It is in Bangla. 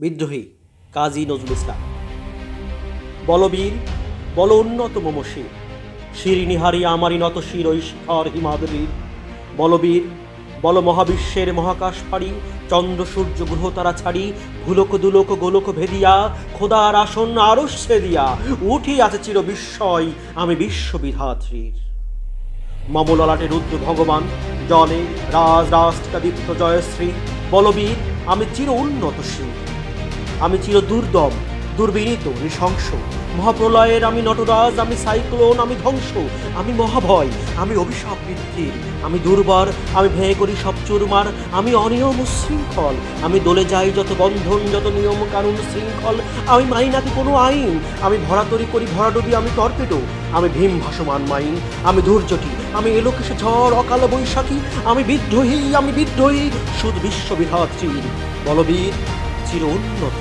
বিদ্রোহী কাজী নজরুল ইসলাম। বলবীর, বল উন্নত মম মমশির শিরিনিহারি আমারই নত শির ওই শিখর হিমাদ্রীর। বলবীর, বল মহাবিশ্বের মহাকাশ ফাড়ি। চন্দ্র, সূর্য, গ্রহ তারা ছাড়ি। ভুলোক, দুলোক, গোলক ভেদিয়া। খোদার আসন আরস্যে দিয়া উঠি আছে চির বিস্ময়, আমি বিশ্ববিধাত্রীর। মমললাটে রুদ্র ভগবান, জলে রাজ রাষ্ট্রিকা দীপ্ত জয়শ্রী। বলবীর, আমি চির উন্নতশীল আমি চির দুর্দম দুর্বিনীত, নৃশংস। মহাপ্রলয়ের আমি নটরাজ, আমি সাইক্লোন, আমি ধ্বংস, আমি মহাভয়, আমি অভিশাপ বৃদ্ধির আমি দুর্বার, আমি ভেঙে করি সব চুরমার, আমি অনিয়ম শৃঙ্খল। আমি দলে যাই যত বন্ধন, যত নিয়ম কানুন শৃঙ্খল। আমি মাই নাকি কোনো আইন? আমি ভরাতরি করি ভরাডুবি, আমি টর্পেডো। আমি ভীম ভাসমান মাইন, আমি ধৈর্যটি আমি এলোকেশে ঝড়, অকাল বৈশাখী। আমি বিদ্রোহী আমি বিদ্রোহী, সুদ বিশ্ববিধাত্রীর বলবীর চির উন্নত